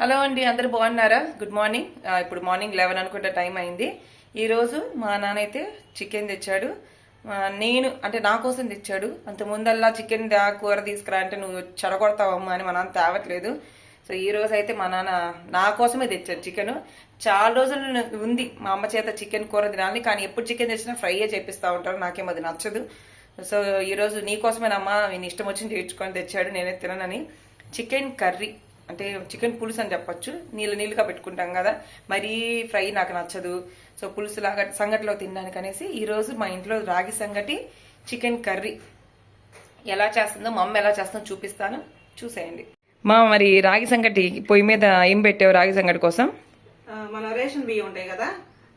Hello అండి అందరు బాగున్నారా? గుడ్ మార్నింగ్ ఇప్పుడు మార్నింగ్ లెవెన్ అనుకుంటే టైం అయింది. ఈరోజు మా నాన్న అయితే చికెన్ తెచ్చాడు నేను అంటే నా కోసం తెచ్చాడు. అంత ముందల్లా చికెన్ కూర తీసుకురా అంటే నువ్వు చెడగొడతావమ్మా అని మా నాన్న తేవట్లేదు. సో ఈ రోజు అయితే మా నాన్న నా కోసమే తెచ్చాడు చికెన్ చాలా రోజులు ఉంది మా అమ్మ చేత చికెన్ కూర తినాలని కానీ ఎప్పుడు చికెన్ తెచ్చినా ఫ్రైయే చేపిస్తూ ఉంటారు. నాకేం అది నచ్చదు. సో ఈరోజు నీ నీ కోసమేనమ్మా నేను ఇష్టం వచ్చింది తెచ్చుకొని తెచ్చాడు నేనే తిననని. చికెన్ కర్రీ అంటే చికెన్ పులుసు అని చెప్పొచ్చు. నీళ్ళు నీళ్ళుగా పెట్టుకుంటాం కదా. మరీ ఫ్రై నాకు నచ్చదు. సో పులుసు లాగా సంగటిలో తినడానికి అనేసి ఈరోజు మా ఇంట్లో రాగి సంగటి చికెన్ కర్రీ. ఎలా చేస్తుందో మా అమ్మ ఎలా చేస్తుందో చూపిస్తాను. చూసేయండి. మా మరి రాగి సంగటి పొయ్యి మీద ఏం పెట్టావు రాగి సంగటి కోసం? మన రేషన్ బియ్యం ఉంటాయి కదా.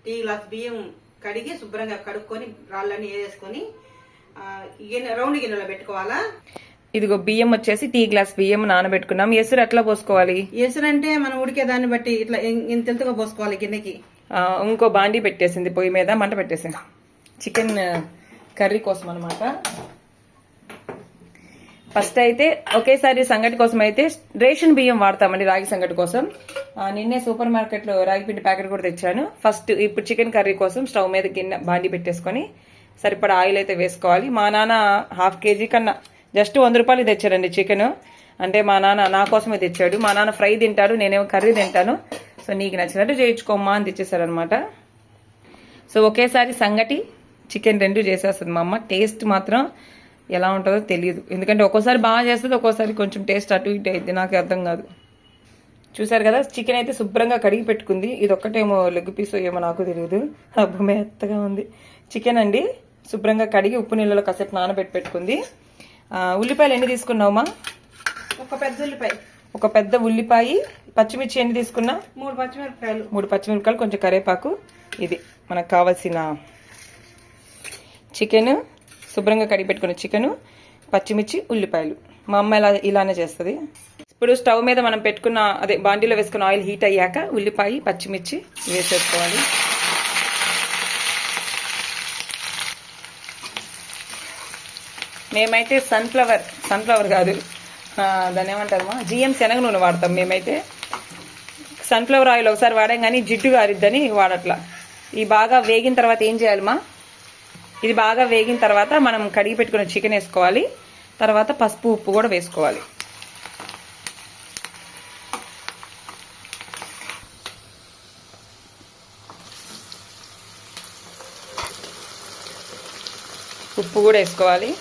టీ గ్లాస్ బియ్యం కడిగి శుభ్రంగా కడుక్కొని రాళ్ళని వేసేసుకొని గిన్నె రౌండ్ గిన్నెలో పెట్టుకోవాలా? ఇదిగో బియ్యం వచ్చేసి టీ గ్లాస్ బియ్యం నానబెట్టుకున్నాం. ఎసురు ఎట్లా పోసుకోవాలి? ఎసురంటే మనం ఉడికే దాన్ని బట్టి ఇట్లా ఇంత ఇంతగా పోసుకోవాలి గిన్నెకి. ఇంకో బాండీ పెట్టేసింది పొయ్యి మీద మంట పెట్టేసింది. చికెన్ కర్రీ కోసం అనమాట ఫస్ట్ అయితే ఒకేసారి సంగటి కోసం అయితే రేషన్ బియ్యం వాడతామండి రాగి సంగటి కోసం. నిన్నే సూపర్ మార్కెట్లో రాగి పిండి ప్యాకెట్ కూడా తెచ్చాను. ఫస్ట్ ఇప్పుడు చికెన్ కర్రీ కోసం స్టవ్ మీద గిన్నె బాండి పెట్టేసుకొని సరిపడా ఆయిల్ అయితే వేసుకోవాలి. మా నాన్న హాఫ్ కేజీ కన్నా జస్ట్ వంద రూపాయలు తెచ్చారండి చికెన్. అంటే మా నాన్న నా కోసమే తెచ్చాడు. మా నాన్న ఫ్రై తింటాడు నేనేమో కర్రీ తింటాను. సో నీకు నచ్చినట్టు చేయించుకోమ్మా అని తెచ్చేసారనమాట సో ఒకేసారి సంగటి చికెన్ రెండు చేసేస్తుంది మా అమ్మ. టేస్ట్ మాత్రం ఎలా ఉంటుందో తెలియదు. ఎందుకంటే ఒక్కోసారి బాగా చేస్తుంది ఒక్కోసారి కొంచెం టేస్ట్ అటు ఇటు అయితే నాకు అర్థం కాదు. చూసారు కదా చికెన్ అయితే శుభ్రంగా కడిగి పెట్టుకుంది. ఇది ఒక్కటేమో లెగ్ పీస్ ఏమో నాకు తెలియదు. అబ్బ మెత్తగా ఉంది. చికెన్ అండి శుభ్రంగా కడిగి ఉప్పు నీళ్ళలో కాసేపు నానబెట్టి పెట్టుకుంది. ఉల్లిపాయలు ఎన్ని తీసుకున్నావమ్మా ఒక పెద్ద ఉల్లిపాయ. ఒక పెద్ద ఉల్లిపాయ పచ్చిమిర్చి ఎన్ని తీసుకున్నా? మూడు పచ్చిమిరపకాయలు. మూడు పచ్చిమిరపకాయలు కొంచెం కరివేపాకు ఇది మనకు కావాల్సిన చికెన్ శుభ్రంగా కడిగి పెట్టుకున్న చికెన్ పచ్చిమిర్చి ఉల్లిపాయలు. మా అమ్మ ఇలా ఇలానే చేస్తుంది. ఇప్పుడు స్టవ్ మీద మనం పెట్టుకున్న అదే బాండీలో వేసుకున్న ఆయిల్ హీట్ అయ్యాక ఉల్లిపాయ పచ్చిమిర్చి వేసేసుకోవాలి. మేమైతే సన్ఫ్లవర్ సన్ఫ్లవర్ కాదు. దాన్ని ఏమంటారమ్మా జిఎం శనగ నూనె వాడతాం మేమైతే. సన్ఫ్లవర్ ఆయిల్ ఒకసారి వాడాం కానీ జిడ్డు గారిద్దని వాడట్లా. ఇది బాగా వేగిన తర్వాత ఏం చేయాలమ్మా ఇది బాగా వేగిన తర్వాత మనం కడిగి పెట్టుకున్న చికెన్ వేసుకోవాలి. తర్వాత పసుపు ఉప్పు కూడా వేసుకోవాలి. ఉప్పు కూడా వేసుకోవాలి.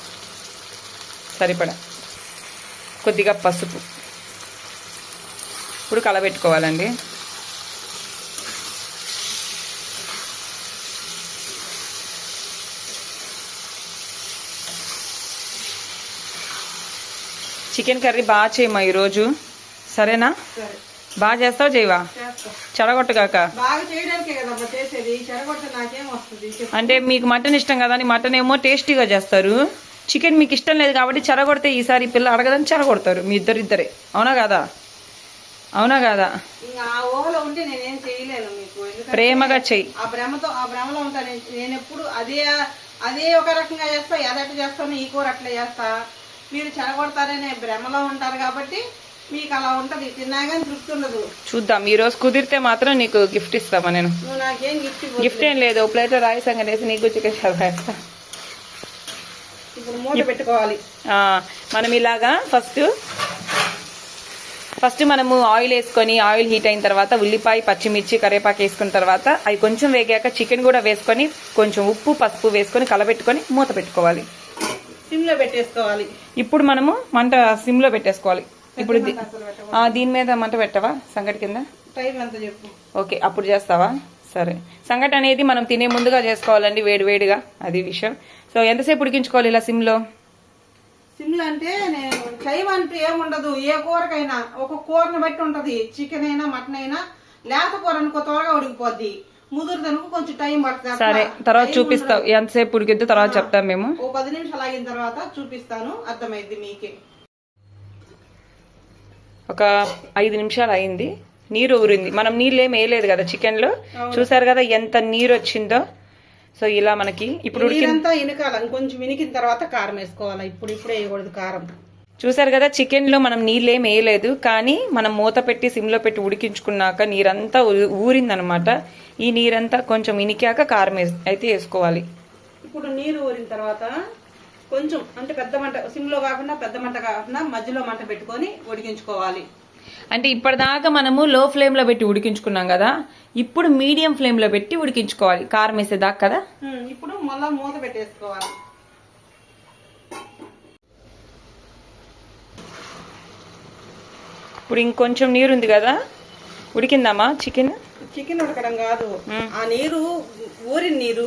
సరిపడా. కొద్దిగా పసుపు. ఇప్పుడు కలబెట్టుకోవాలండి. చికెన్ కర్రీ బాగా చేయమా ఈరోజు. సరేనా? సరే. బాగా చేస్తావు చేయవా? చెడగొట్టగాక. అంటే మీకు మటన్ ఇష్టం కదా అని మటన్ ఏమో టేస్టీగా చేస్తారు. చికెన్ మీకు ఇష్టం లేదు కాబట్టి చెడగొడితే ఈసారి పిల్ల అడగదని చెడగొడతారు మీ ఇద్దరిద్దరే. అవునా కాదా? అవునా కాదా? ప్రేమగా చెయ్యి. ఆ భ్రమతో ఆ భ్రమలో ఉంటాను నేను- ఎప్పుడు అదే అదే ఒక రకంగా చేస్తా ఎదట చేస్తాను ఈ కూర అట్లా చేస్తా. మీరు చెడగొడతారనే భ్రమలో ఉంటారు కాబట్టి మీకు అలా ఉంటది. తిన్నాగానే తృప్తి ఉండదు. చూద్దాం. ఈ రోజు కుదిరితే మాత్రం నీకు గిఫ్ట్ ఇస్తామా నేను? గిఫ్ట్. గిఫ్ట్ ఏం లేదు. ప్లేట్లో రాయి సంగతి వేసి నీకు చికెన్ మూత పెట్టుకోవాలి. మనం ఇలాగా ఫస్ట్ ఫస్ట్ మనము ఆయిల్ వేసుకొని ఆయిల్ హీట్ అయిన తర్వాత ఉల్లిపాయ పచ్చిమిర్చి కరివేపాకు వేసుకున్న తర్వాత అవి కొంచెం వేగాక చికెన్ కూడా వేసుకొని కొంచెం ఉప్పు పసుపు వేసుకొని కలబెట్టుకొని మూత పెట్టుకోవాలి. సిమ్లో పెట్టేసుకోవాలి. ఇప్పుడు మనము మంట సిమ్లో పెట్టేసుకోవాలి. ఇప్పుడు దీని మీద మంట పెట్టవా? సంగటి కింద? టైం ఎంత చెప్పు. ఓకే అప్పుడు చేస్తావా? సరే. సంగటి అనేది మనం తినే ముందుగా చేసుకోవాలండి వేడి వేడిగా అది విషయం. సో ఎంతసేపు ఉడికించుకోవాలి ఇలా సిమ్లో? సిమ్లో అంటే నేను టైం అంటూ ఏముండదు. ఏ కూరకైనా ఒక కూరని బట్టి ఉంటది. చికెన్ అయినా మటన్ అయినా. లేత కూర అనుకో త్వరగా ఉడికిపోద్ది. ముదురుదనుకో కొంచెం టైం పడుతుంది సరే తర్వాత చూపిస్తావు ఎంతసేపు ఉడికిద్దో తర్వాత చెప్తాం మేము. ఓ పది నిమిషాలు ఆగిన తర్వాత చూపిస్తాను. అర్థమైంది మీకే. ఒక ఐదు నిమిషాలు అయింది. నీరు ఊరింది. మనం నీళ్ళు ఏమి వేయలేదు కదా చికెన్లో చూసారు కదా ఎంత నీరు వచ్చిందో సో ఇలా మనకి ఇప్పుడు ఇనకాల కొంచెం ఇనికిన తర్వాత కారం వేసుకోవాలి? ఇప్పుడు ఇప్పుడే వేయకూడదు కారం. చూసారు కదా చికెన్లో మనం నీళ్ళేం వేయలేదు కానీ మనం మూత పెట్టి సిమ్లో పెట్టి ఉడికించుకున్నాక నీరంతా ఊరిందనమాట. ఈ నీరంతా కొంచెం ఇనికాక కారం అయితే వేసుకోవాలి. ఇప్పుడు నీరు ఊరిన తర్వాత కొంచెం అంటే పెద్ద మంట సిమ్లో కాకుండా పెద్ద మంట కాకుండా మధ్యలో మంట పెట్టుకొని ఉడికించుకోవాలి. అంటే ఇప్పటిదాకా మనము లో ఫ్లేమ్లో పెట్టి ఉడికించుకున్నాం కదా ఇప్పుడు మీడియం ఫ్లేమ్లో పెట్టి ఉడికించుకోవాలి. కారం వేసేదాకా కదా? ఇప్పుడు మళ్ళా మూత పెట్టేసుకోవాలి. ఇప్పుడు ఇంకొంచెం నీరు ఉంది కదా? ఉడికిందమ్మా చికెన్? చికెన్ ఉడకడం కాదు. ఆ నీరు ఊరిన నీరు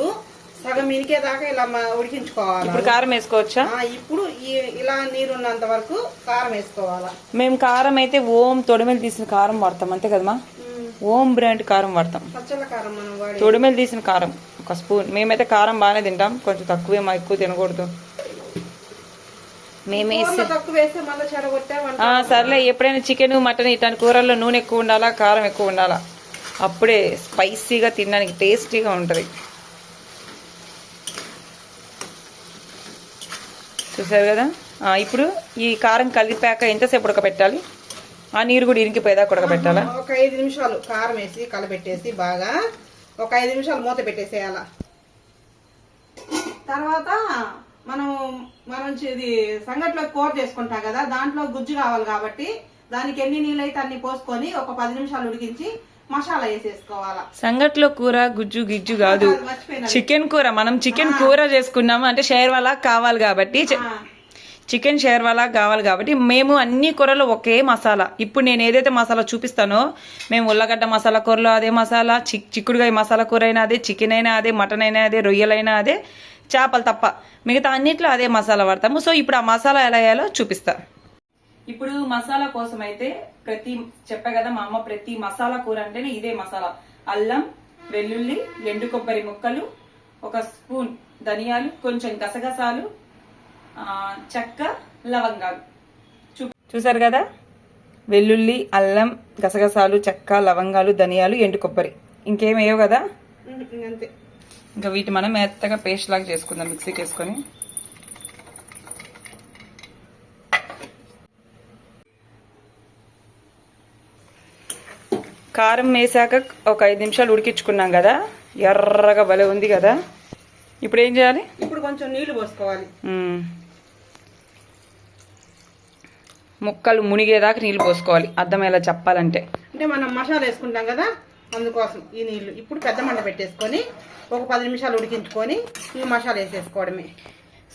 సగం ఇనికేదాకా ఇలా మ- ఉడికించుకోవాలి? ఇప్పుడు కారం వేసుకోవచ్చా? ఇప్పుడు ఇలా నీరు ఉన్నంత వరకు కారం వేసుకోవాలా? మేము కారం అయితే ఓం తొడిమెలు తీసిన కారం వాడతాం అంతే కదమ్మా? ఓం బ్రాండ్ కారం వాడతాం. తొడిమెలు తీసిన కారం ఒక స్పూన్. మేమైతే కారం బాగానే తింటాం కొంచెం తక్కువే మా ఎక్కువ తినకూడదు సర్లే ఎప్పుడైనా చికెన్ మటన్ ఇట్లాంటి కూరల్లో నూనె ఎక్కువ ఉండాలా కారం ఎక్కువ ఉండాలా? అప్పుడే స్పైసీగా తినడానికి టేస్టీగా ఉంటుంది. చూసారు కదా? ఇప్పుడు ఈ కారం కలిపాక ఎంతసేపు ఉడకబెట్టాలి? ఆ నీరు కూడా ఇరికిపోయేదాకా ఉడకబెట్టాలా? ఒక ఐదు నిమిషాలు కారం వేసి కలబెట్టేసి బాగా ఒక ఐదు నిమిషాలు మూత పెట్టేసేయాల. తర్వాత మనం మనం ఇది సంగట్లో కూర చేసుకుంటాం కదా దాంట్లో గుజ్జు కావాలి కాబట్టి దానికి ఎన్ని నీళ్ళు అయితే అన్ని పోసుకొని ఒక పది నిమిషాలు ఉడికించి మసాలా వేసేసుకోవాలా. సంగట్లో కూర గుజ్జు గిజ్జు కాదు. చికెన్ కూర మనం చికెన్ కూర చేసుకున్నాము అంటే షేర్వాలా కావాలి కాబట్టి చికెన్ షేర్వాలా కావాలి కాబట్టి మేము అన్ని కూరలు ఒకే మసాలా. ఇప్పుడు నేను ఏదైతే మసాలా చూపిస్తానో మేము ఉల్లగడ్డ మసాలా కూరలో అదే మసాలా చిక్ చిక్కుడుగాయ మసాలా కూర అయినా అదే చికెన్ అయినా అదే మటన్ అయినా అదే రొయ్యలైనా అదే చేపలు తప్ప. మిగతా అన్నిట్లో అదే మసాలా వాడతాము. సో ఇప్పుడు ఆ మసాలా ఎలా వేయాలో చూపిస్తా. ఇప్పుడు మసాలా కోసం అయితే ప్రతి చెప్పా కదా మా అమ్మ ప్రతి మసాలా కూర అంటేనే ఇదే మసాలా. అల్లం వెల్లుల్లి ఎండు కొబ్బరి ముక్కలు ఒక స్పూన్ ధనియాలు కొంచెం గసగసాలు చెక్క లవంగాలు. చూ- చూసారు కదా? వెల్లుల్లి అల్లం గసగసాలు చెక్క లవంగాలు ధనియాలు ఎండు కొబ్బరి. ఇంకేం వేయవు కదా? ఇంకా వీటి మనం మెత్తగా పేస్ట్ లాగా చేసుకుందాం మిక్సీకి వేసుకొని. కారం వేసాక ఒక ఐదు నిమిషాలు ఉడికించుకున్నాం కదా. ఎర్రగా భలే ఉంది కదా. ఇప్పుడు ఏం చేయాలి? ఇప్పుడు కొంచెం నీళ్ళు పోసుకోవాలి. ముక్కలు మునిగేదాకా నీళ్ళు పోసుకోవాలి. అర్థం ఎలా చెప్పాలంటే. అంటే మనం మసాలా వేసుకుంటాం కదా అందుకోసం ఈ నీళ్ళు. ఇప్పుడు పెద్ద మంట పెట్టేసుకొని ఒక పది నిమిషాలు ఉడికించుకొని ఈ మసాలా వేసేసుకోవడమే.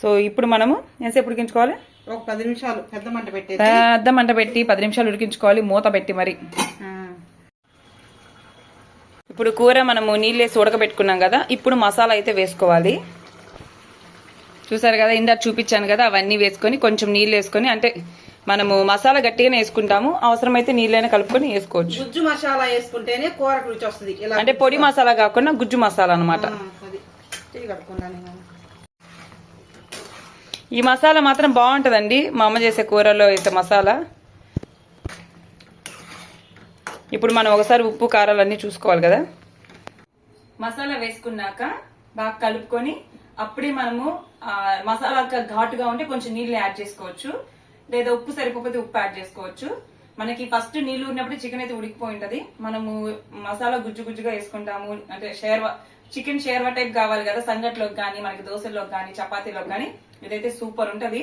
సో ఇప్పుడు మనము ఎంతసేపు ఉడికించుకోవాలి? ఒక పది నిమిషాలు పెద్ద మంట పెట్టేసి పెద్ద మంట పెట్టి పది నిమిషాలు ఉడికించుకోవాలి. మూత పెట్టి మరి. ఇప్పుడు కూర మనము నీళ్ళేసి ఉడకబెట్టుకున్నాం కదా ఇప్పుడు మసాలా అయితే వేసుకోవాలి. చూసారు కదా ఇందాక చూపించాను కదా అవన్నీ వేసుకొని కొంచెం నీళ్ళు వేసుకొని అంటే మనము మసాలా గట్టిగానే వేసుకుంటాము అవసరమైతే నీళ్ళైనా కలుపుకొని వేసుకోవచ్చు. గుజ్జు మసాలా వేసుకుంటేనే కూరకు రుచి వస్తుంది. అంటే పొడి మసాలా కాకుండా గుజ్జు మసాలా నేను. ఈ మసాలా మాత్రం బాగుంటుందండి మా అమ్మ చేసే కూరలో వేసే మసాలా. ఇప్పుడు మనం ఒకసారి ఉప్పు కారాలన్నీ చూసుకోవాలి కదా? మసాలా వేసుకున్నాక బాగా కలుపుకొని అప్పుడే మనము మసాలా ఘాటుగా ఉంటే కొంచెం నీళ్ళు యాడ్ చేసుకోవచ్చు. లేదా ఉప్పు సరిపోతే ఉప్పు యాడ్ చేసుకోవచ్చు. మనకి ఫస్ట్ నీళ్ళు ఉన్నప్పుడు చికెన్ అయితే ఉడికిపోయి ఉంటది. మనము మసాలా గుజ్జు గుజ్జుగా వేసుకుంటాము. అంటే షేర్వా చికెన్ షేర్వా టైప్ కావాలి కదా సంగట్లోకి కానీ మనకి దోశల్లోకి కానీ చపాతీలోకి కానీ ఇదైతే సూపర్ ఉంటది.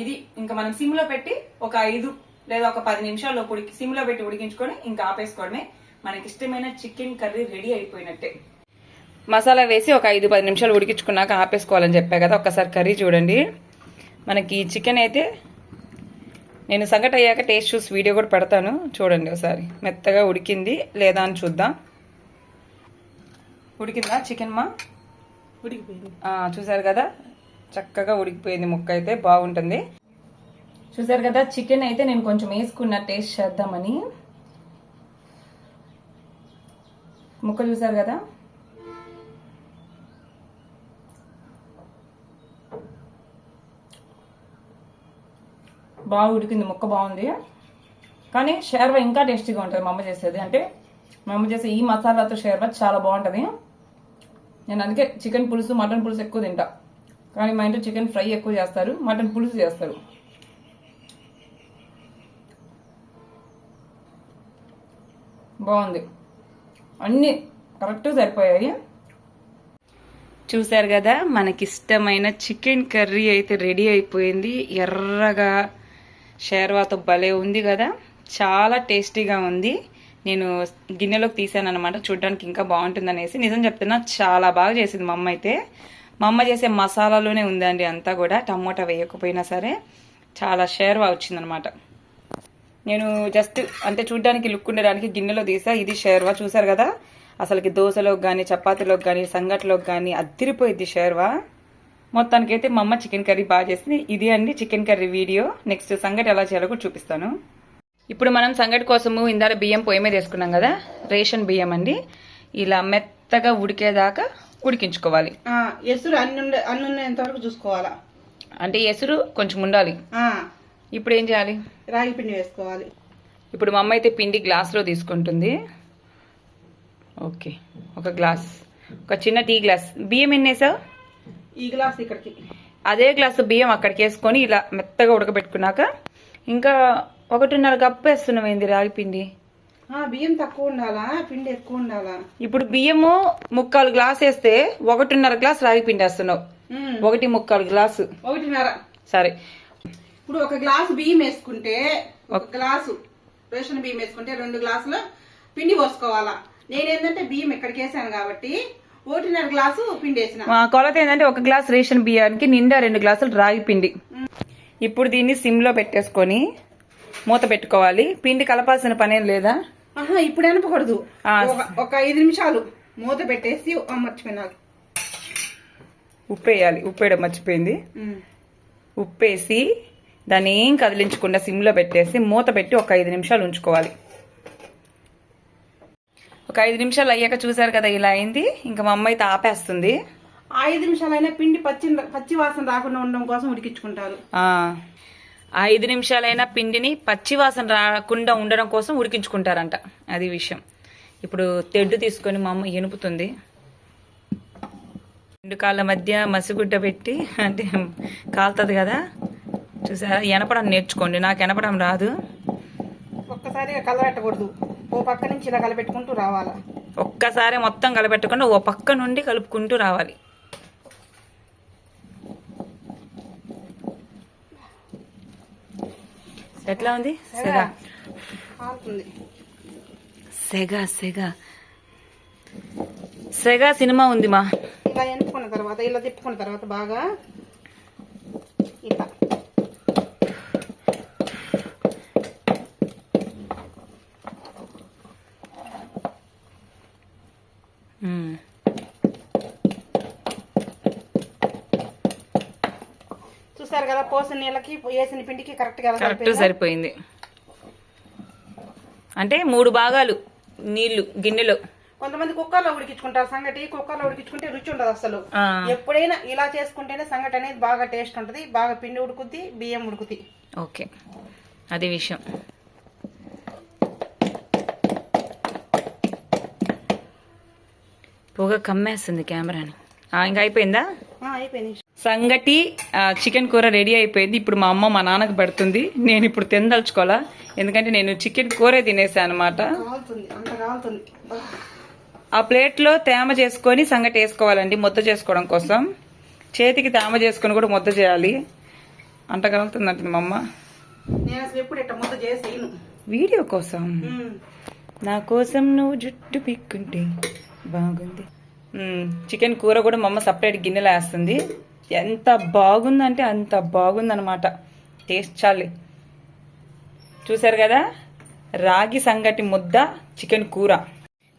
ఇది ఇంకా మనం సిమ్లో పెట్టి ఒక ఐదు లేదా ఒక పది నిమిషాల్లో ఉడికి సిమ్లో పెట్టి ఉడికించుకొని ఇంకా ఆపేసుకోవడమే. మనకి ఇష్టమైన చికెన్ కర్రీ రెడీ అయిపోయినట్టే. మసాలా వేసి ఒక ఐదు పది నిమిషాలు ఉడికించుకున్నాక ఆపేసుకోవాలని చెప్పా కదా ఒక్కసారి కర్రీ చూడండి. మనకి చికెన్ అయితే నేను సంగటి అయ్యాక టేస్ట్ చూసి వీడియో కూడా పెడతాను. చూడండి ఒకసారి. మెత్తగా ఉడికింది లేదా అని చూద్దాం. ఉడికిందా చికెన్ మా? ఉడికిపోయింది. చూసారు కదా? చక్కగా ఉడికిపోయింది ముక్క అయితే. బాగుంటుంది. చూసారు కదా చికెన్ అయితే నేను కొంచెం వేసుకున్న టేస్ట్ చేద్దామని. ముక్క చూసారు కదా? బాగా ఉడికింది ముక్క బాగుంది. కానీ షేర్వా ఇంకా టేస్టీగా ఉంటుంది మా అమ్మ చేసేది. అంటే మా అమ్మ చేసే ఈ మసాలాతో షేర్వా చాలా బాగుంటుంది. నేను అందుకే చికెన్ పులుసు మటన్ పులుసు ఎక్కువ తింటా. కానీ మా ఇంట్లో చికెన్ ఫ్రై ఎక్కువ చేస్తారు మటన్ పులుసు చేస్తారు. బాగుంది. అన్నీ కరెక్ట్ సరిపోయాయి. చూసారు కదా మనకిష్టమైన చికెన్ కర్రీ అయితే రెడీ అయిపోయింది. ఎర్రగా షేర్వాతో భలే ఉంది కదా. చాలా టేస్టీగా ఉంది. నేను గిన్నెలోకి తీసాను అనమాట చూడడానికి ఇంకా బాగుంటుందనేసి. నిజం చెప్తున్నా చాలా బాగా చేసింది మా అమ్మ అయితే. మా అమ్మ చేసే మసాలాలోనే ఉందండి అంతా కూడా. టమోటా వేయకపోయినా సరే చాలా షేర్వా వచ్చిందనమాట నేను జస్ట్ అంటే చూడడానికి లుక్ ఉండడానికి గిన్నెలో తీసా ఇది షేర్వా చూసారు కదా? అసలుకి దోశలోకి కానీ చపాతీలోకి కానీ సంగట్లోకి కానీ అద్దిరిపోయింది షేర్వా. మొత్తానికైతే మా అమ్మ చికెన్ కర్రీ బాగా చేసింది. ఇది అండి చికెన్ కర్రీ వీడియో. నెక్స్ట్ సంగటి ఎలా చేయాలో కూడా చూపిస్తాను. ఇప్పుడు మనం సంగటి కోసము ఇందాక బియ్యం పొయ్యి మీద వేసుకున్నాం కదా? రేషన్ బియ్యం అండి. ఇలా మెత్తగా ఉడికేదాకా ఉడికించుకోవాలి. ఎసురు అన్ని అన్ని ఉండేంత వరకు చూసుకోవాలా? అంటే ఎసురు కొంచెం ఉండాలి. ఇప్పుడు ఏం చేయాలి? రాగి పిండి వేసుకోవాలి. ఇప్పుడు మా అమ్మ అయితే పిండి గ్లాస్లో తీసుకుంటుంది. ఓకే ఒక గ్లాస్. ఒక చిన్న టీ గ్లాస్. బియ్యం ఎన్ని వేసావు? ఈ గ్లాస్ ఇక్కడికి. అదే గ్లాసు బియ్యం అక్కడికి వేసుకొని ఇలా మెత్తగా ఉడకబెట్టుకున్నాక ఇంకా ఒకటిన్నర కప్పు వేస్తున్నాం ఏంది రాగి పిండి? బియ్యం తక్కువ ఉండాలా? పిండి ఎక్కువ ఉండాలా? ఇప్పుడు బియ్యము ముక్కాలు గ్లాస్ వేస్తే ఒకటిన్నర గ్లాస్ రాగి పిండి వేస్తున్నావు. ఒకటి ముక్కాలు గ్లాసు. ఒకటిన్నర. సరే. ఇప్పుడు ఒక గ్లాసు బియ్యం వేసుకుంటే ఒక గ్లాసు రేషన్ బియ్యం వేసుకుంటే రెండు గ్లాసులు పిండి పోసుకోవాలా. నేనేంటంటే బియ్యం ఇక్కడికి వేసాను కాబట్టి ఒకటిన్నర గ్లాసు పిండి వేసిన. కొలత ఏంటంటే ఒక గ్లాస్ రేషన్ బియ్యానికి నిండా రెండు గ్లాసులు రాగి పిండి. ఇప్పుడు దీన్ని సిమ్లో పెట్టేసుకొని మూత పెట్టుకోవాలి. పిండి కలపాల్సిన పనేం లేదా? ఇప్పుడు అనపకూడదు. ఒక- ఐదు నిమిషాలు మూత పెట్టేసి ఆ, మర్చిపోయినాను ఉప్పు వేయాలి ఉప్పు వేయడం మర్చిపోయింది. ఉప్పేసి దాన్ని ఏం కదిలించకుండా సిమ్లో పెట్టేసి మూత పెట్టి ఒక ఐదు నిమిషాలు ఉంచుకోవాలి. ఒక ఐదు నిమిషాలు అయ్యాక చూసారు కదా ఇలా అయింది. ఇంకా మా అమ్మ అయితే ఆపేస్తుంది. ఐదు నిమిషాలైనా పిండి పచ్చి పచ్చి వాసన రాకుండా ఉండడం కోసం ఉడికించుకుంటారు. ఐదు నిమిషాలైనా పిండిని పచ్చి వాసన రాకుండా ఉండడం కోసం ఉడికించుకుంటారంట. అది విషయం. ఇప్పుడు తెడ్డు తీసుకొని మా అమ్మ ఎనుపుతుంది రెండు కాళ్ళ మధ్య మసిగుడ్డ పెట్టి అంటే కాలుతుంది కదా చూసారా? ఎనపడం నేర్చుకోండి. నాకు ఎనపడం రాదు. ఒక్కసారిగా కలబెట్టకూడదు ఓ పక్క నుంచి ఇలా కలబెట్టుకుంటూ రావాలా? ఒక్కసారి మొత్తం కలబెట్టకుండా ఓ పక్క నుండి కలుపుకుంటూ రావాలి. ఎట్లా ఉంది? సెగ. సెగ. సెగ సెగ. సినిమా ఉంది మా ఇలా ఎనుపుకున్న తర్వాత ఇలా తిప్పుకున్న తర్వాత బాగా ఇట్లా. చూసారు కదా పోసిన నీళ్ళకి వేసిన పిండికి కరెక్ట్గా కరెక్ట్ సరిపోయింది? అంటే మూడు భాగాలు నీళ్ళు గిన్నెలో. కొంతమంది కుక్కర్లో ఉడికించుకుంటారు. సంగటి కుక్కర్లో ఉడికించుకుంటే రుచి ఉండదు అసలు. ఎప్పుడైనా ఇలా చేసుకుంటేనే సంగటి అనేది బాగా టేస్ట్ ఉంటది బాగా పిండి ఉడుకుద్ది బియ్యం ఉడుకుద్ది. ఓకే. అది విషయం. పొగ కమ్మేస్తుంది కెమెరాని ఇంకా అయిపోయిందా? అయిపోయింది. సంగటి చికెన్ కూర రెడీ అయిపోయింది. ఇప్పుడు మా అమ్మ మా నాన్నకు పెడుతుంది. నేను ఇప్పుడు తినదలుచుకోవాలా ఎందుకంటే నేను చికెన్ కూరే తినేసాను అనమాట. ఆ ప్లేట్లో తేమ చేసుకొని సంగటి వేసుకోవాలండి ముద్ద చేసుకోవడం కోసం. చేతికి తేమ చేసుకొని కూడా ముద్ద చేయాలి. అంటగలుగుతుందంట మా అమ్మ. వీడియో కోసం. నా కోసం నువ్వు జుట్టు పిక్కుంటే బాగుంది. చికెన్ కూర కూడా మా అమ్మ సపరేట్ గిన్నెలో వేస్తుంది. ఎంత బాగుందంటే అంత బాగుందన్నమాట. టేస్ట్ చాలి. చూసారు కదా? రాగి సంగటి ముద్ద చికెన్ కూర.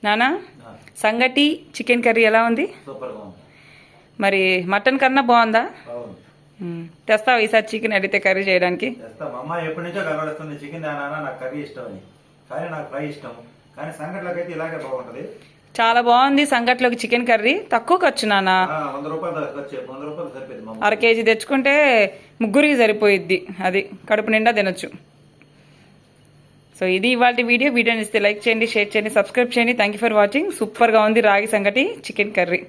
నానా సంగటి చికెన్ కర్రీ ఎలా ఉంది? మరి మటన్ కన్నా బాగుందా. తెస్తావా ఈసారి చికెన్ అడిగితే కర్రీ చేయడానికి? చేస్తా మా అమ్మ ఎప్పటి నుంచో కనబడుతుంది. చికెన్ నాన్న నాకు కర్రీ ఇష్టం అని. కానీ నాకు ఫ్రై ఇష్టం కానీ సంగట్లోకి అయితే ఇలాగే బాగుంటది. చాలా బాగుంది సంగట్లోకి చికెన్ కర్రీ. తక్కువ ఖర్చు నానా ఆ, వంద రూపాయలు దాకా ఖర్చు వంద రూపాయలు సరిపోయింది మా అమ్మ అర కేజీ తెచ్చుకుంటే ముగ్గురికి సరిపోయిద్ది. అది కడుపు నిండా తినొచ్చు. సో ఇది ఇవాళ వీడియో. వీడియోని ఇస్తే లైక్ చేయండి షేర్ చేయండి సబ్స్క్రైబ్ చేయండి. థ్యాంక్ యూ ఫర్ వాచింగ్ సూపర్గా ఉంది రాగి సంగటి చికెన్ కర్రీ.